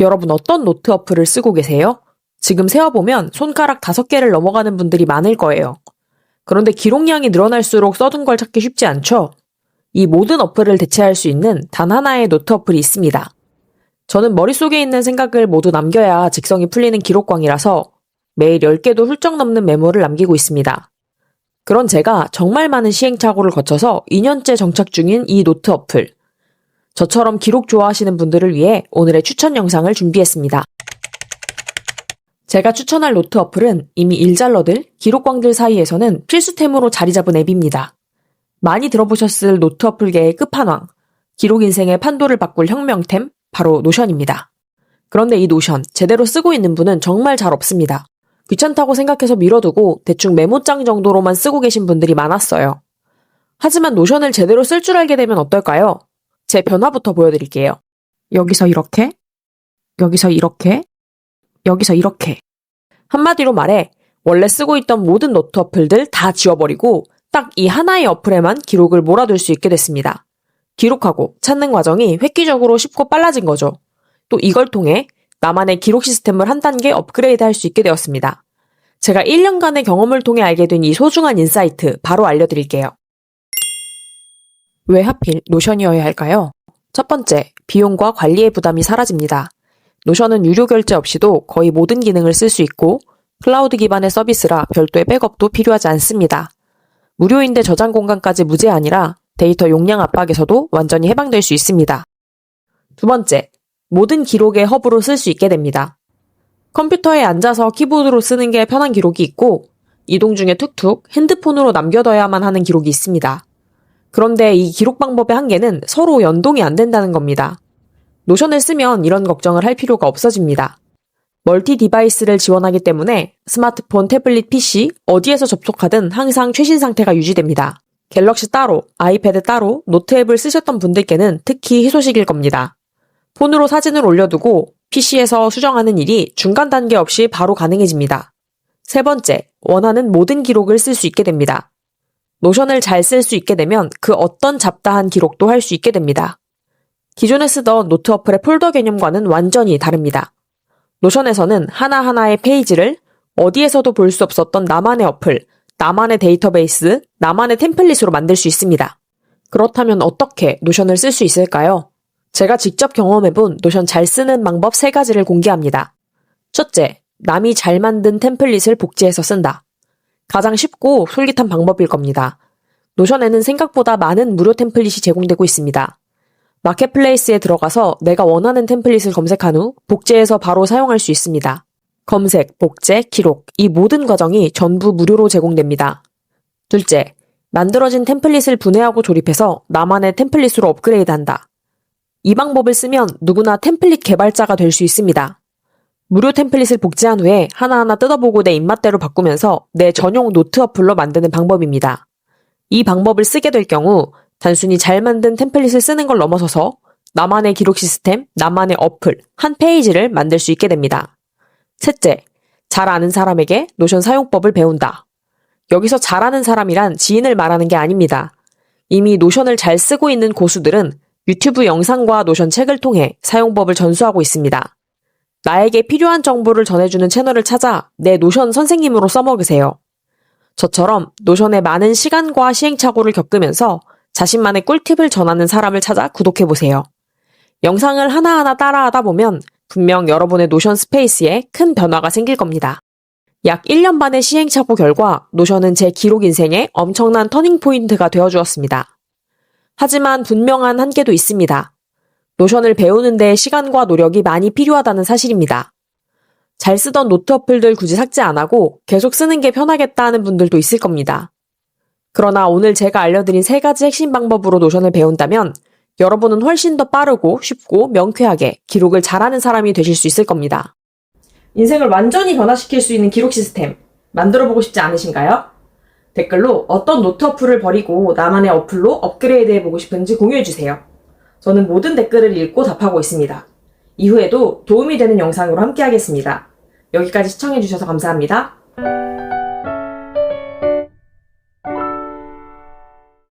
여러분 어떤 노트 어플을 쓰고 계세요? 지금 세어보면 손가락 다섯 개를 넘어가는 분들이 많을 거예요. 그런데 기록량이 늘어날수록 써둔 걸 찾기 쉽지 않죠? 이 모든 어플을 대체할 수 있는 단 하나의 노트 어플이 있습니다. 저는 머릿속에 있는 생각을 모두 남겨야 직성이 풀리는 기록광이라서 매일 10개도 훌쩍 넘는 메모를 남기고 있습니다. 그런 제가 정말 많은 시행착오를 거쳐서 2년째 정착 중인 이 노트 어플. 저처럼 기록 좋아하시는 분들을 위해 오늘의 추천 영상을 준비했습니다. 제가 추천할 노트 어플은 이미 일잘러들, 기록광들 사이에서는 필수템으로 자리 잡은 앱입니다. 많이 들어보셨을 노트 어플계의 끝판왕, 기록 인생의 판도를 바꿀 혁명템, 바로 노션입니다. 그런데 이 노션, 제대로 쓰고 있는 분은 정말 잘 없습니다. 귀찮다고 생각해서 미뤄두고 대충 메모장 정도로만 쓰고 계신 분들이 많았어요. 하지만 노션을 제대로 쓸 줄 알게 되면 어떨까요? 제 변화부터 보여드릴게요. 여기서 이렇게, 여기서 이렇게, 여기서 이렇게. 한마디로 말해, 원래 쓰고 있던 모든 노트 어플들 다 지워버리고 딱 이 하나의 어플에만 기록을 몰아둘 수 있게 됐습니다. 기록하고 찾는 과정이 획기적으로 쉽고 빨라진 거죠. 또 이걸 통해 나만의 기록 시스템을 한 단계 업그레이드 할 수 있게 되었습니다. 제가 1년간의 경험을 통해 알게 된 이 소중한 인사이트 바로 알려드릴게요. 왜 하필 노션이어야 할까요? 첫 번째, 비용과 관리의 부담이 사라집니다. 노션은 유료 결제 없이도 거의 모든 기능을 쓸 수 있고 클라우드 기반의 서비스라 별도의 백업도 필요하지 않습니다. 무료인데 저장 공간까지 무제한이라 데이터 용량 압박에서도 완전히 해방될 수 있습니다. 두 번째, 모든 기록의 허브로 쓸 수 있게 됩니다. 컴퓨터에 앉아서 키보드로 쓰는 게 편한 기록이 있고 이동 중에 툭툭 핸드폰으로 남겨둬야만 하는 기록이 있습니다. 그런데 이 기록 방법의 한계는 서로 연동이 안 된다는 겁니다. 노션을 쓰면 이런 걱정을 할 필요가 없어집니다. 멀티 디바이스를 지원하기 때문에 스마트폰, 태블릿, PC 어디에서 접속하든 항상 최신 상태가 유지됩니다. 갤럭시 따로, 아이패드 따로, 노트 앱을 쓰셨던 분들께는 특히 희소식일 겁니다. 폰으로 사진을 올려두고 PC에서 수정하는 일이 중간 단계 없이 바로 가능해집니다. 세 번째, 원하는 모든 기록을 쓸 수 있게 됩니다. 노션을 잘 쓸 수 있게 되면 그 어떤 잡다한 기록도 할 수 있게 됩니다. 기존에 쓰던 노트 어플의 폴더 개념과는 완전히 다릅니다. 노션에서는 하나하나의 페이지를 어디에서도 볼 수 없었던 나만의 어플, 나만의 데이터베이스, 나만의 템플릿으로 만들 수 있습니다. 그렇다면 어떻게 노션을 쓸 수 있을까요? 제가 직접 경험해본 노션 잘 쓰는 방법 3가지를 공개합니다. 첫째, 남이 잘 만든 템플릿을 복제해서 쓴다. 가장 쉽고 솔깃한 방법일 겁니다. 노션에는 생각보다 많은 무료 템플릿이 제공되고 있습니다. 마켓플레이스에 들어가서 내가 원하는 템플릿을 검색한 후 복제해서 바로 사용할 수 있습니다. 검색, 복제, 기록, 이 모든 과정이 전부 무료로 제공됩니다. 둘째, 만들어진 템플릿을 분해하고 조립해서 나만의 템플릿으로 업그레이드 한다. 이 방법을 쓰면 누구나 템플릿 개발자가 될 수 있습니다. 무료 템플릿을 복제한 후에 하나하나 뜯어보고 내 입맛대로 바꾸면서 내 전용 노트 어플로 만드는 방법입니다. 이 방법을 쓰게 될 경우 단순히 잘 만든 템플릿을 쓰는 걸 넘어서서 나만의 기록 시스템, 나만의 어플, 한 페이지를 만들 수 있게 됩니다. 셋째, 잘 아는 사람에게 노션 사용법을 배운다. 여기서 잘 아는 사람이란 지인을 말하는 게 아닙니다. 이미 노션을 잘 쓰고 있는 고수들은 유튜브 영상과 노션 책을 통해 사용법을 전수하고 있습니다. 나에게 필요한 정보를 전해주는 채널을 찾아 내 노션 선생님으로 써먹으세요. 저처럼 노션에 많은 시간과 시행착오를 겪으면서 자신만의 꿀팁을 전하는 사람을 찾아 구독해보세요. 영상을 하나하나 따라하다 보면 분명 여러분의 노션 스페이스에 큰 변화가 생길 겁니다. 약 1년 반의 시행착오 결과 노션은 제 기록 인생에 엄청난 터닝포인트가 되어주었습니다. 하지만 분명한 한계도 있습니다. 노션을 배우는데 시간과 노력이 많이 필요하다는 사실입니다. 잘 쓰던 노트 어플들 굳이 삭제 안 하고 계속 쓰는 게 편하겠다 하는 분들도 있을 겁니다. 그러나 오늘 제가 알려드린 세 가지 핵심 방법으로 노션을 배운다면 여러분은 훨씬 더 빠르고 쉽고 명쾌하게 기록을 잘하는 사람이 되실 수 있을 겁니다. 인생을 완전히 변화시킬 수 있는 기록 시스템 만들어 보고 싶지 않으신가요? 댓글로 어떤 노트 어플을 버리고 나만의 어플로 업그레이드 해보고 싶은지 공유해주세요. 저는 모든 댓글을 읽고 답하고 있습니다. 이후에도 도움이 되는 영상으로 함께 하겠습니다. 여기까지 시청해주셔서 감사합니다.